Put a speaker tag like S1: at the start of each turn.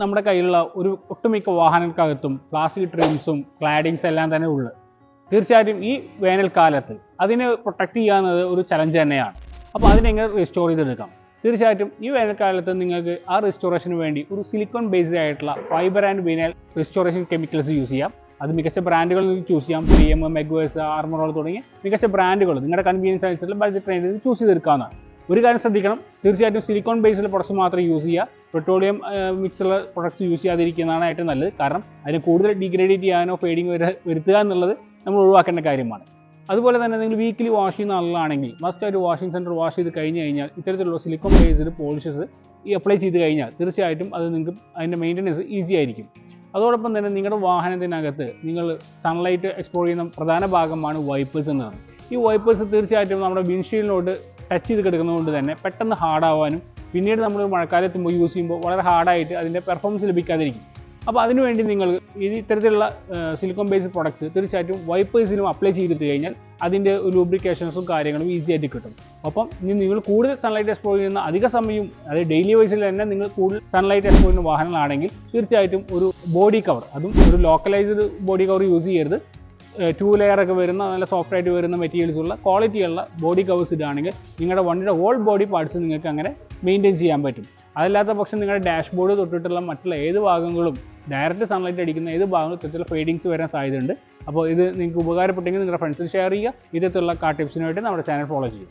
S1: നമ്മുടെ കയ്യിലുള്ള ഒരു ഒട്ടുമിക്ക വാഹനങ്ങൾക്കകത്തും പ്ലാസ്റ്റിക് ട്രിംസും ക്ലാഡിങ്സ് എല്ലാം തന്നെ ഉള്ളു. തീർച്ചയായിട്ടും ഈ വേനൽക്കാലത്ത് അതിനെ പ്രൊട്ടക്റ്റ് ചെയ്യാവുന്നത് ഒരു ചലഞ്ച് തന്നെയാണ്. അപ്പോൾ അതിനെങ്ങനെ റിസ്റ്റോർ ചെയ്തെടുക്കാം? തീർച്ചയായിട്ടും ഈ വേനൽക്കാലത്ത് നിങ്ങൾക്ക് ആ റിസ്റ്റോറേഷന് വേണ്ടി ഒരു സിലിക്കോൺ ബേസ്ഡ് ആയിട്ടുള്ള fibre and vinyl restoration chemicals use ചെയ്യാം. അത് മികച്ച ബ്രാൻഡുകളിൽ നിന്ന് ചൂസ് ചെയ്യാം. പി എം മെഗ്വേഴ്സ് ആർമറോൾ തുടങ്ങിയ മികച്ച ബ്രാൻഡുകൾ നിങ്ങളുടെ കൺവീനിയൻസ് അനുസരിച്ചുള്ള ബഡ്ജറ്റ് റേഞ്ചിൽ ചൂസ് ചെയ്തെടുക്കാവുന്നതാണ്. ഒരു കാര്യം ശ്രദ്ധിക്കണം. തീർച്ചയായിട്ടും സിലിക്കോൺ ബേസ്ഡ് പ്രൊഡക്ട്സ് മാത്രം യൂസ് ചെയ്യുക. പെട്രോളിയം മിക്സുള്ള പ്രൊഡക്ട്സ് യൂസ് ചെയ്യാതിരിക്കുന്നതാണ് ഏറ്റവും നല്ലത്. കാരണം അതിന് കൂടുതൽ ഡിഗ്രേഡേറ്റ് ചെയ്യാനോ ഫേഡിങ് വരുത്തുക എന്നുള്ളത് നമ്മൾ ഒഴിവാക്കേണ്ട കാര്യമാണ്. അതുപോലെ തന്നെ നിങ്ങൾ വീക്കിലി വാഷ് ചെയ്യുന്ന ആളുകളാണെങ്കിൽ മസ്റ്റ് ഒരു വാഷിംഗ് സെന്റർ വാഷ് ചെയ്ത് കഴിഞ്ഞ് കഴിഞ്ഞാൽ ഇത്തരത്തിലുള്ള സിലിക്കോൺ ബേസ്ഡ് പോളിഷസ് ഈ അപ്ലൈ ചെയ്ത് കഴിഞ്ഞാൽ തീർച്ചയായിട്ടും അത് നിങ്ങൾക്ക് അതിന്റെ മെയിന്റനൻസ് ഈസി ആയിരിക്കും. അതോടൊപ്പം തന്നെ നിങ്ങളുടെ വാഹനത്തിനകത്ത് നിങ്ങൾ സൺലൈറ്റ് എക്സ്പ്ലോർ ചെയ്യുന്ന പ്രധാന ഭാഗമാണ് വൈപ്പേഴ്സ് എന്നതാണ്. ഈ വൈപ്പേഴ്സ് തീർച്ചയായിട്ടും നമ്മുടെ വിൻഷീൽഡിനോട് ടച്ച് ചെയ്ത് കിടക്കുന്നതുകൊണ്ട് തന്നെ പെട്ടെന്ന് ഹാർഡാവാനും പിന്നീട് നമ്മൾ മഴക്കാലത്ത് യൂസ് ചെയ്യുമ്പോൾ വളരെ ഹാർഡായിട്ട് അതിന്റെ പെർഫോമൻസ് ലഭിക്കാതിരിക്കും. അപ്പോൾ അതിനുവേണ്ടി നിങ്ങൾ ഈ ഇത്തരത്തിലുള്ള സിലിക്കോൺ ബേസ്ഡ് പ്രൊഡക്ട്സ് തീർച്ചയായിട്ടും വൈപ്പേഴ്സിനും അപ്ലൈ ചെയ്തിട്ട് കഴിഞ്ഞാൽ അതിന്റെ ലൂബ്രിക്കേഷൻസും കാര്യങ്ങളും ഈസി ആയിട്ട് കിട്ടും. അപ്പം ഇനി നിങ്ങൾ കൂടുതൽ സൺലൈറ്റ് എക്സ്പ്ലോർ ചെയ്യുന്ന അധിക സമയം അതായത് ഡെയിലി വൈസിൽ തന്നെ നിങ്ങൾ കൂടുതൽ സൺലൈറ്റ് എക്സ്പ്ലോർ ചെയ്യുന്ന വാഹനങ്ങളാണെങ്കിൽ തീർച്ചയായിട്ടും ഒരു ബോഡി കവർ അതും ഒരു ലോക്കലൈസ്ഡ് ബോഡി കവർ യൂസ് ചെയ്യരുത്. ടു ലെയർ ഒക്കെ വരുന്ന നല്ല സോഫ്റ്റ് ആയിട്ട് വരുന്ന മെറ്റീരിയൽസ് ഉള്ള ക്വാളിറ്റിയുള്ള ബോഡി കവേഴ്സ് ഇടുകയാണെങ്കിൽ നിങ്ങളുടെ വണ്ടിയുടെ ഹോൾ ബോഡി പാർട്സ് നിങ്ങൾക്ക് അങ്ങനെ മെയിന്റെയിൻ ചെയ്യാൻ പറ്റും. അതല്ലാത്ത പക്ഷം നിങ്ങളുടെ ഡാഷ്ബോർഡ് തൊട്ടിട്ടുള്ള മറ്റുള്ള ഏത് ഭാഗങ്ങളും ഡയറക്റ്റ് സൺലൈറ്റ് അടിക്കുന്ന ഏത് ഭാഗങ്ങളും ഇത്തരത്തിലുള്ള ഫെയ്ഡിങ്സ് വരാൻ സാധ്യതയുണ്ട്. അപ്പോൾ ഇത് നിങ്ങൾക്ക് ഉപകാരപ്പെട്ടെങ്കിൽ നിങ്ങളുടെ ഫ്രണ്ട്സിൽ ഷെയർ ചെയ്യുക. ഇത്തരത്തിലുള്ള കാർ ടിപ്സിന് വേണ്ടി നമ്മുടെ ചാനൽ ഫോളോ ചെയ്യുക.